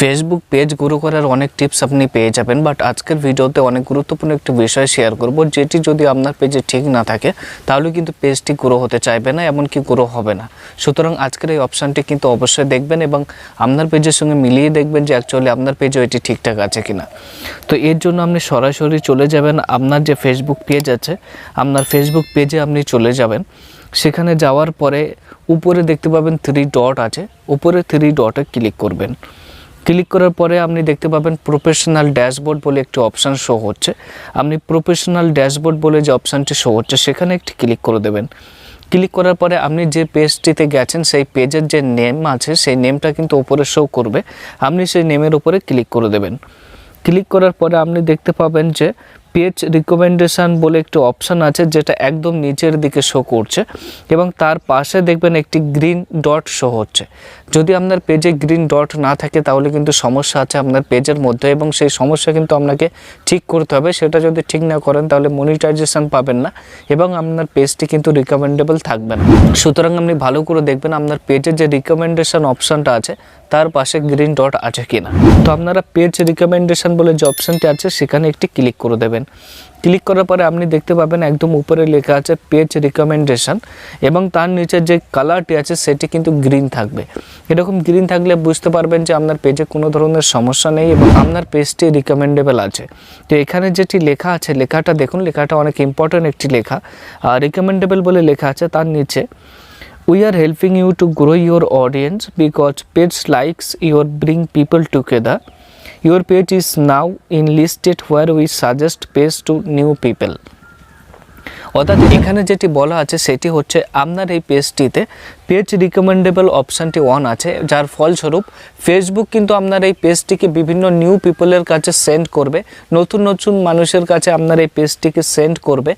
Facebook page grow করার অনেক tips আপনি পেয়ে যাবেন বাট আজকের ভিডিওতে অনেক গুরুত্বপূর্ণ একটি বিষয় শেয়ার করব, যেটি যদি আপনার পেজে ঠিক না থাকে, তাহলে কিন্তু পেজটি গ্রো হতে চাইবে না, এমনকি গ্রো হবে না। সুতরাং আজকের এই অপশানটি কিন্তু অবশ্যই দেখবেন এবং আপনার পেজের সঙ্গে মিলিয়ে দেখবেন যে অ্যাকচুয়ালি আপনার পেজে এটি ঠিকঠাক আছে কিনা। তো এর জন্য আপনি সরাসরি চলে যাবেন, আপনার যে ফেসবুক পেজ আছে, আপনার ফেসবুক পেজে আপনি চলে যাবেন। সেখানে যাওয়ার পরে উপরে দেখতে পাবেন থ্রি ডট আছে, উপরে থ্রি ডটে ক্লিক করবেন। ক্লিক করার পরে আপনি দেখতে পাবেন প্রফেশনাল ড্যাশবোর্ড বলে একটি অপশান শো হচ্ছে। আপনি প্রফেশনাল ড্যাশবোর্ড বলে যে অপশানটি শো হচ্ছে, সেখানে একটি ক্লিক করে দেবেন। ক্লিক করার পরে আপনি যে পেজটিতে গেছেন, সেই পেজের যে নেম আছে, সেই নেমটা কিন্তু ওপরে শো করবে। আপনি সেই নেমের উপরে ক্লিক করে দেবেন। ক্লিক করার পরে আপনি দেখতে পাবেন যে পেজ রিকমেন্ডেশান বলে একটি অপশান আছে যেটা একদম নিচের দিকে শো করছে এবং তার পাশে দেখবেন একটি গ্রিন ডট শো হচ্ছে। যদি আপনার পেজে গ্রিন ডট না থাকে তাহলে কিন্তু সমস্যা আছে আপনার পেজের মধ্যে এবং সেই সমস্যা কিন্তু আপনাকে ঠিক করতে হবে। সেটা যদি ঠিক না করেন তাহলে মনিটাইজেশান পাবেন না এবং আপনার পেজটি কিন্তু রিকমেন্ডেবল থাকবে না। সুতরাং আপনি ভালো করে দেখবেন আপনার পেজের যে রিকমেন্ডেশান অপশানটা আছে, তার পাশে গ্রিন ডট আছে কিনা। তো আপনারা পেজ রিকমেন্ডেশন বলে যে অপশানটি আছে, সেখানে একটি ক্লিক করে দেবেন। ক্লিক করার পরে আপনি দেখতে পাবেন একদম উপরে লেখা আছে পেজ রিকমেন্ডেশন এবং তার নিচে যে কালারটি আছে সেটি কিন্তু গ্রিন থাকবে। এরকম গ্রিন থাকলে বুঝতে পারবেন যে আপনার পেজে কোনো ধরনের সমস্যা নেই এবং আপনার পেজটি রিকমেন্ডেবল আছে। তো এখানে যেটি লেখা আছে, লেখাটা দেখুন, লেখাটা অনেক ইম্পর্ট্যান্ট একটি লেখা। রিকমেন্ডেবল বলে লেখা আছে তার নিচে, we are helping you to grow your audience because page likes your bring people together. Your page is now in listed where we suggest page to new people অর্থাৎ এখানে যেটি বলা আছে সেটি হচ্ছে আপনার এই পেজটিতে পেজ রিকমেন্ডেবল অপশানটি অন আছে, যার ফলস্বরূপ ফেসবুক কিন্তু আপনার এই পেজটিকে বিভিন্ন নিউ পিপলের কাছে সেন্ড করবে, নতুন নতুন মানুষের কাছে আপনার এই পেজটিকে সেন্ড করবে,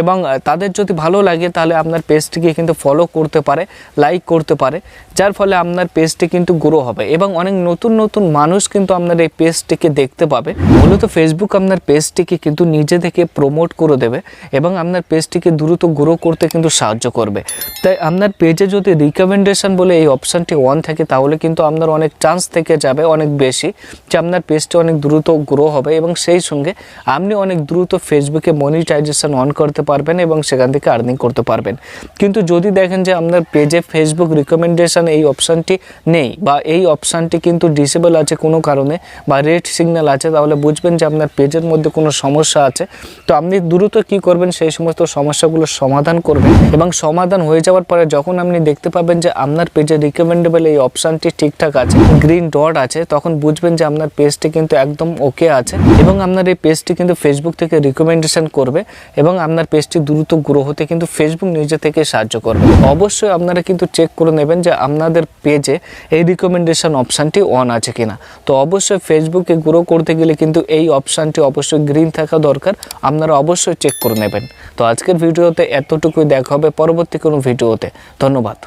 এবং তাদের যদি ভালো লাগে তাহলে আপনার পেজটিকে কিন্তু ফলো করতে পারে লাইক করতে পারে, যার ফলে আপনার পেজটি কিন্তু গ্রো হবে, এবং অনেক নতুন নতুন মানুষ কিন্তু আপনার এই পেজটিকে দেখতে পাবে। মূলত ফেসবুক আপনার পেজটিকে কিন্তু নিজে থেকে প্রমোট করে দেবে, এবং আপনার পেজটিকে দ্রুত গ্রো করতে কিন্তু সাহায্য করবে। তাই আপনার পেজে যদি রিকমেন্ডেশন বলে এই অপশানটি অন থাকে, তাহলে কিন্তু আপনার অনেক চান্স থেকে যাবে, অনেক বেশি যে আপনার পেজটি অনেক দ্রুত গ্রো হবে এবং সেই সঙ্গে আপনি অনেক দ্রুত ফেসবুকে মনিটাইজেশন অন করতে পারবেন এবং সেখান থেকে আর্নিং করতে পারবেন। কিন্তু যদি দেখেন যে আপনার পেজে ফেসবুক রিকমেন্ডেশন এই অপশানটি নেই বা এই অপশানটি কিন্তু ডিসেবল আছে কোনো কারণে বা রেড সিগন্যাল আছে, তাহলে বুঝবেন যে আপনার পেজের মধ্যে কোনো সমস্যা আছে। তো আপনি দ্রুত কি করবেন, সেই সমস্ত সমস্যাগুলো সমাধান করবেন এবং সমাধান হয়ে যাওয়ার পরে যখন আপনি দেখতে পাবেন যে আপনার পেজে রিকমেন্ডেবল এই অপশানটি ঠিকঠাক আছে গ্রিন ডট আছে, তখন বুঝবেন যে আপনার পেজটি কিন্তু একদম ওকে আছে এবং আপনার এই পেজটি কিন্তু ফেসবুক থেকে রিকমেন্ডেশন করবে এবং আপনার পেজটি দ্রুত গ্রো হতে কিন্তু ফেসবুক নিজে থেকে সাহায্য করবে। অবশ্যই আপনারা কিন্তু চেক করে নেবেন যে আপনাদের পেজে এই রিকমেন্ডেশন অপশানটি অন আছে কিনা। তো অবশ্যই ফেসবুকে গ্রো করতে গেলে কিন্তু এই অপশানটি অবশ্যই গ্রিন থাকা দরকার, আপনারা অবশ্যই চেক করে নেবেন। তো আজকের ভিডিওতে এতটুকুই, দেখা হবে পরবর্তী কোনো ভিডিওতে। ধন্যবাদ।